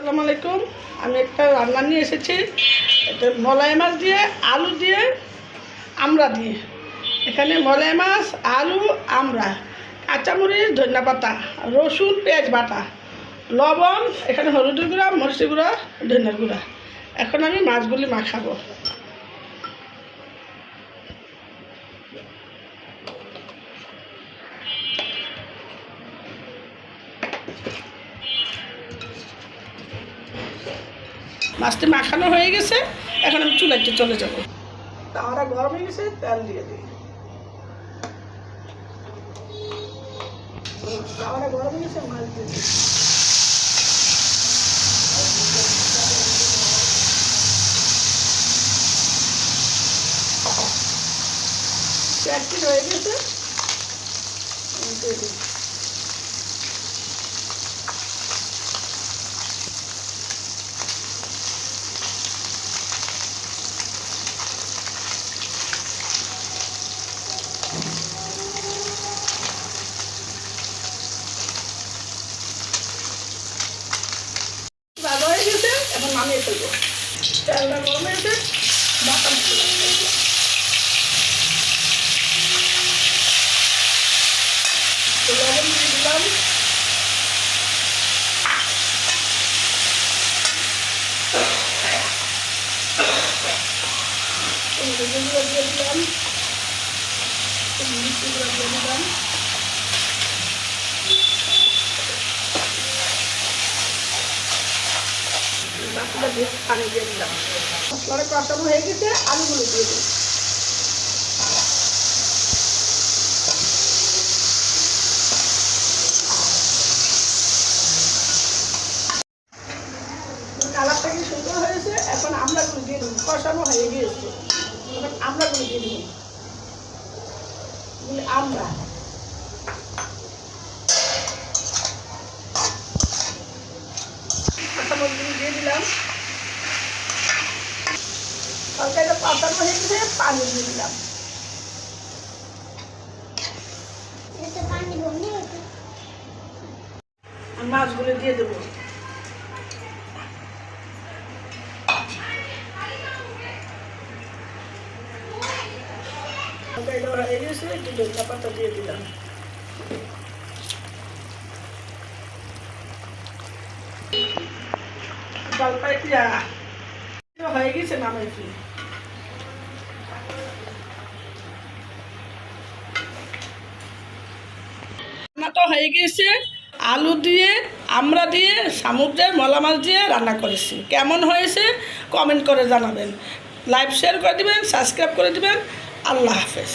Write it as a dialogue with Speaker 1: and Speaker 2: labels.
Speaker 1: আসসালামু আলাইকুম। আমি একটা রান্না নিয়ে এসেছি। এটা মলাই মাছ দিয়ে, আলু দিয়ে আমরা দিয়ে। এখানে মলাই মাছ, আলু আমরা কাঁচামরিচ, ধনিয়া পাতা, রসুন, পেঁয়াজ বাটা, লবণ, এখানে হলুদের গুঁড়া, মরিচের গুঁড়া, ধনিয়ার গুঁড়া। এখন আমি মাছগুলি মাখাবো। মাছটি মাখানো হয়ে গেছে, এখন আমি চুলাইতে চলে যাব। তাওয়াটা গরম হয়ে গেছে, তেল দিয়ে দিই। হয়ে গেছে, মাছ দিয়ে গেছে দিই ভালো হয়ে গেছে এখন নামিয়ে ফেলব। তেলটা গরম হয়েছে বাটা মশলা দিয়ে লবণ দিয়ে দিলাম। দিয়ে দিলাম। দিয়ে দিলাম। বাকিটা দিয়ে পানি দিয়ে দিলাম। মশলাটা কষানো হয়ে গেছে, আলুগুলো দিয়ে দিই কালারটা কি সুন্দর হয়েছে? এখন আমড়াগুলো দিয়ে দিন কষানো হয়ে গিয়েছে এখন আমড়াগুলো দিয়ে দিন আমরা কাঁচামরিচগুলো দিয়ে দিলাম তরকারিটা পাতানো হয়ে গেছে পানি দিয়ে দিলাম। মাছগুলো দিয়ে দেবো। ধনিয়া পাতা দিয়ে দিলাম। জলপাই হয়ে গেছে নামাই হয়ে গিয়েছে, আলু দিয়ে, আমরা দিয়ে, শামুক দিয়ে, মলা মাছ দিয়ে রান্না করেছি। কেমন হয়েছে কমেন্ট করে জানাবেন। লাইভ শেয়ার করে দেবেন সাবস্ক্রাইব করে দেবেন। আল্লাহ হাফেজ।